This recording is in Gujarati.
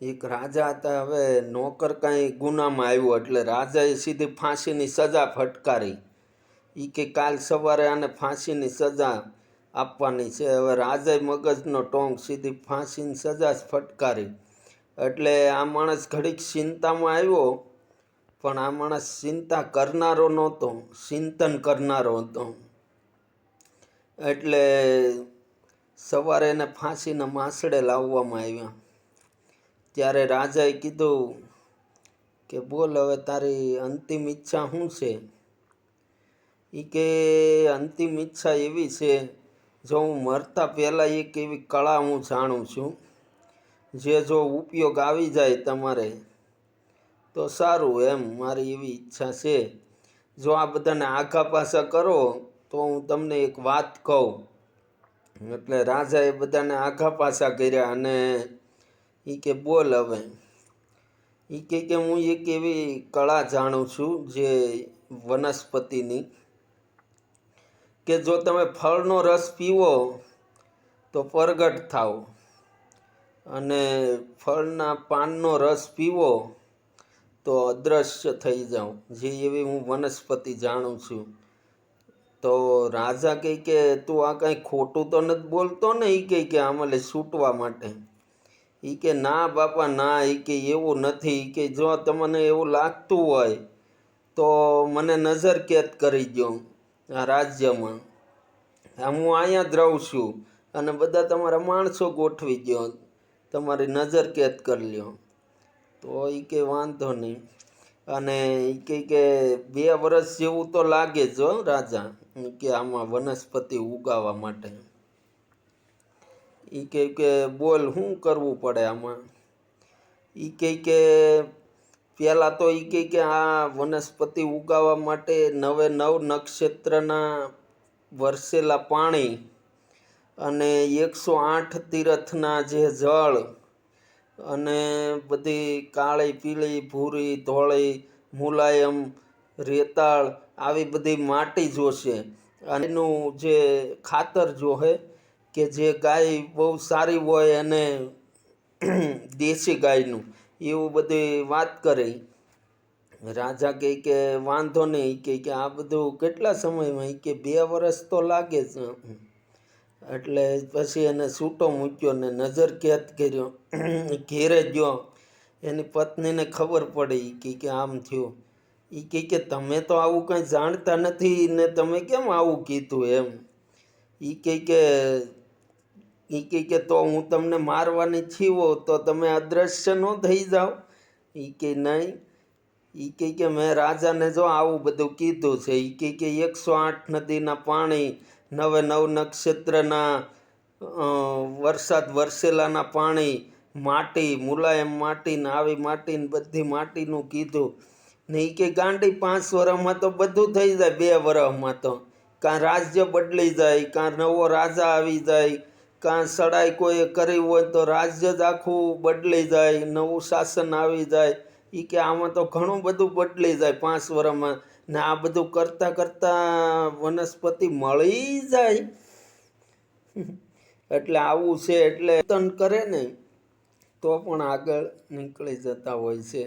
એક રાજા હતા, હવે નોકર કાંઈ ગુનામાં આવ્યો એટલે રાજાએ સીધી ફાંસીની સજા ફટકારી. એ કે કાલ સવારે આને ફાંસીની સજા આપવાની છે. હવે રાજાએ મગજનો ટોંગ સીધી ફાંસીની સજા જ ફટકારી. એટલે આ માણસ ઘડીક ચિંતામાં આવ્યો, પણ આ માણસ ચિંતા કરનારો નહોતો, ચિંતન કરનારો હતો. એટલે સવારે એને ફાંસીના માસડે લાવવામાં આવ્યા. ત્યારે રાજાએ કીધું કે બોલ હવે તારી અંતિમ ઈચ્છા શું છે? એ કે અંતિમ ઈચ્છા એવી છે, જો હું મરતા પહેલાં એક એવી કળા હું જાણું છું, જે જો ઉપયોગ આવી જાય તમારે, તો સારું એમ, મારી એવી ઈચ્છા છે. જો આ બધાને આઘા પાછા કરો, તો હું તમને એક વાત કહું. એટલે રાજાએ બધાને આઘા પાછા કર્યા અને એ કે બોલ હવે. એ કહે કે હું એક એવી કળા જાણું છું જે વનસ્પતિની, કે જો તમે ફળનો રસ પીવો તો પ્રગટ થાવ. અને ફળના પાનનો રસ પીવો તો અદૃશ્ય થઈ જાઓ જે એવી હું વનસ્પતિ જાણું છું. તો રાજા કહે કે તું આ કાંઈ ખોટું તો નથી બોલતો ને? એ કહે કે આમાં છૂટવા માટે. એ કે, ના બાપા, ના. એ કે, એવું નથી. કે, જો તમને એવું લાગતું હોય, તો મને નજર કેદ કરી દો આ રાજ્યમાં. હું અહીંયા જ રહું છું. અને બધા તમારા માણસો ગોઠવી દો તમારી નજર કેદ કરી લ્યો. તો એ કે, વાંધો નહીં. અને એ કહે કે બે વર્ષ જેવું તો લાગે જ રાજા. કે, આમાં વનસ્પતિ ઉગાવવા માટે. એ કહે કે બોલ શું કરવું પડે આમાં? એ કહે કે પહેલાં તો એ કહે કે આ વનસ્પતિ ઉગાવવા માટે નવે નવ નક્ષત્રના વરસેલા પાણી અને એકસો આઠ તીરથના જે જળ અને બધી કાળી, પીળી, ભૂરી, ધોળી, મુલાયમ, રેતાળ, આવી બધી માટી જોશે. અને એનું જે ખાતર જોહે કે જે ગાય બહુ સારી હોય અને દેશી ગાયનું, એવું બધી વાત કરે. રાજા કહે કે વાંધો નહીં, કહે કે આ બધું કેટલા સમયમાં? કે બે વર્ષ તો લાગે છે. એટલે પછી એને છૂટો મૂક્યો ને નજર કેદ કર્યો. ઘેરે ગયો. એની પત્નીને ખબર પડી કે આમ થયું. એ કહે કે તમે તો આવું કંઈ જાણતા નથી ને તમે કેમ આવું કીધું એમ? એ કહે કે એ કે કે તો હું તમને મારવાની છીવો, તો તમે અદ્રશ્ય ન થઈ જાઓ. એ કે નહીં. એ કે કે મેં રાજાને જો આવું બધું કીધું છે એ કહે કે એકસો આઠ નદીના પાણી, નવે નવ નક્ષત્રના વરસાદ વરસેલાના પાણી, માટી, મુલાયમ માટીને, આવી માટીને બધી માટીનું કીધું. ને એ કે ગાંડી પાંચ વર્ષમાં તો બધું થઈ જાય, બે વર્ષમાં તો. કાં રાજ્ય બદલી જાય, કાં નવો રાજા આવી જાય કાં સડાઈ કોઈએ કરી હોય તો રાજ્ય જ આખું બદલી જાય, નવું શાસન આવી જાય. એ કે આમાં તો ઘણું બધું બદલી જાય પાંચ વર્ષમાં ને આ બધું કરતાં કરતાં વનસ્પતિ મળી જાય. એટલે આવું છે એટલે તન કરે ને તો પણ આગળ નીકળી જતા હોય છે.